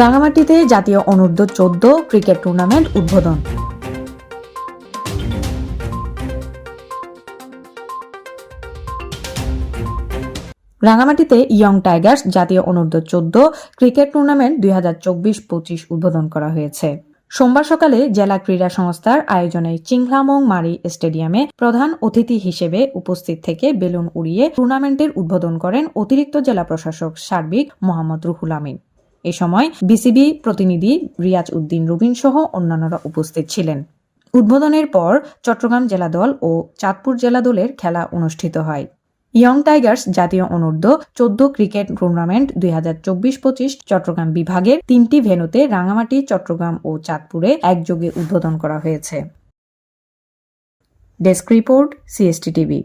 রাঙামাটিতে জাতীয় অনূর্ধ্ব চোদ্দ ক্রিকেট টুর্নামেন্ট উদ্বোধন। রাঙামাটিতে ইয়ং টাইগার্স জাতীয় অনূর্ধ্ব চোদ্দ ক্রিকেট টুর্নামেন্ট দুই হাজার চব্বিশ পঁচিশ উদ্বোধন করা হয়েছে। সোমবার সকালে জেলা ক্রীড়া সংস্থার আয়োজনে চিংলামং মারি স্টেডিয়ামে প্রধান অতিথি হিসেবে উপস্থিত থেকে বেলুন উড়িয়ে টুর্নামেন্টের উদ্বোধন করেন অতিরিক্ত জেলা প্রশাসক সার্বিক মোহাম্মদ রুহুল আমিন। এ সময় বিসিবি প্রতিনিধি রিয়াজ উদ্দিন রুবিন সহ অন্যান্যরা উপস্থিত ছিলেন। উদ্বোধনের পর চট্টগ্রাম জেলা দল ও চাঁদপুর জেলা দলের খেলা অনুষ্ঠিত হয়। ইয়ং টাইগার্স জাতীয় অনূর্ধ্ব চোদ্দ ক্রিকেট টুর্নামেন্ট দুই হাজার চব্বিশ পঁচিশ চট্টগ্রাম বিভাগের তিনটি ভেনুতে রাঙামাটি, চট্টগ্রাম ও চাঁদপুরে একযোগে উদ্বোধন করা হয়েছে। Desk report, CST TV.